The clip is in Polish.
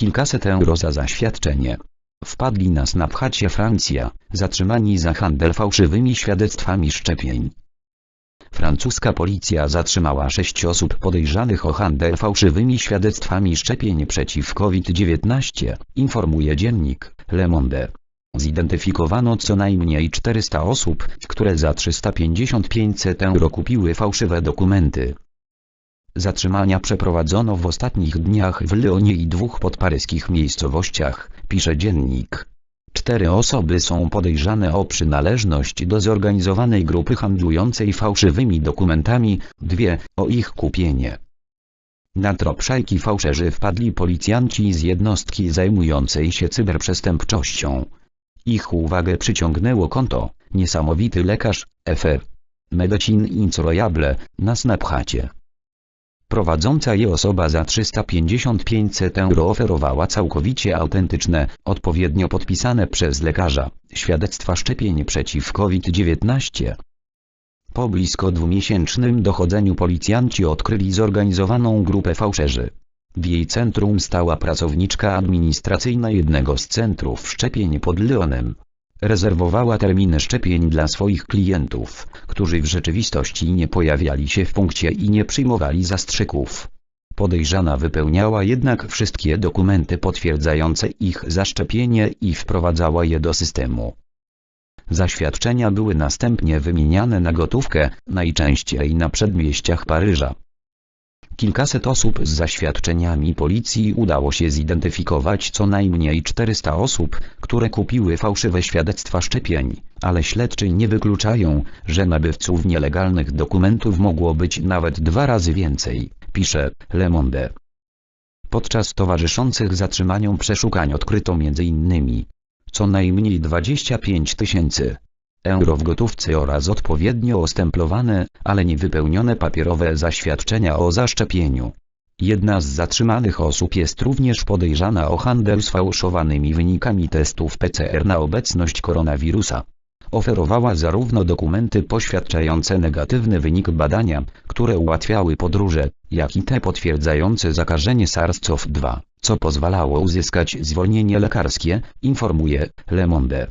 kilkaset euro za zaświadczenie. Wpadli na Snapchacie Francja, zatrzymani za handel fałszywymi świadectwami szczepień. Francuska policja zatrzymała sześć osób podejrzanych o handel fałszywymi świadectwami szczepień przeciw COVID-19, informuje dziennik Le Monde. Zidentyfikowano co najmniej 400 osób, które za 350-500 euro kupiły fałszywe dokumenty. Zatrzymania przeprowadzono w ostatnich dniach w Lyonie i dwóch podparyskich miejscowościach, pisze dziennik. Cztery osoby są podejrzane o przynależność do zorganizowanej grupy handlującej fałszywymi dokumentami, dwie o ich kupienie. Na trop szajki fałszerzy wpadli policjanci z jednostki zajmującej się cyberprzestępczością. Ich uwagę przyciągnęło konto, niesamowity lekarz, FR. Medicine Incroyable, na Snapchacie. Prowadząca je osoba za 350-500 euro oferowała całkowicie autentyczne, odpowiednio podpisane przez lekarza, świadectwa szczepień przeciw COVID-19. Po blisko dwumiesięcznym dochodzeniu policjanci odkryli zorganizowaną grupę fałszerzy. W jej centrum stała pracowniczka administracyjna jednego z centrów szczepień pod Lyonem. Rezerwowała terminy szczepień dla swoich klientów, którzy w rzeczywistości nie pojawiali się w punkcie i nie przyjmowali zastrzyków. Podejrzana wypełniała jednak wszystkie dokumenty potwierdzające ich zaszczepienie i wprowadzała je do systemu. Zaświadczenia były następnie wymieniane na gotówkę, najczęściej na przedmieściach Paryża. Kilkaset osób z zaświadczeniami policji udało się zidentyfikować co najmniej 400 osób, które kupiły fałszywe świadectwa szczepień, ale śledczy nie wykluczają, że nabywców nielegalnych dokumentów mogło być nawet dwa razy więcej, pisze Le Monde. Podczas towarzyszących zatrzymaniom przeszukań odkryto m.in. co najmniej 25 tysięcy euro w gotówce oraz odpowiednio ostemplowane, ale niewypełnione papierowe zaświadczenia o zaszczepieniu. Jedna z zatrzymanych osób jest również podejrzana o handel sfałszowanymi wynikami testów PCR na obecność koronawirusa. Oferowała zarówno dokumenty poświadczające negatywny wynik badania, które ułatwiały podróże, jak i te potwierdzające zakażenie SARS-CoV-2, co pozwalało uzyskać zwolnienie lekarskie, informuje Le Monde.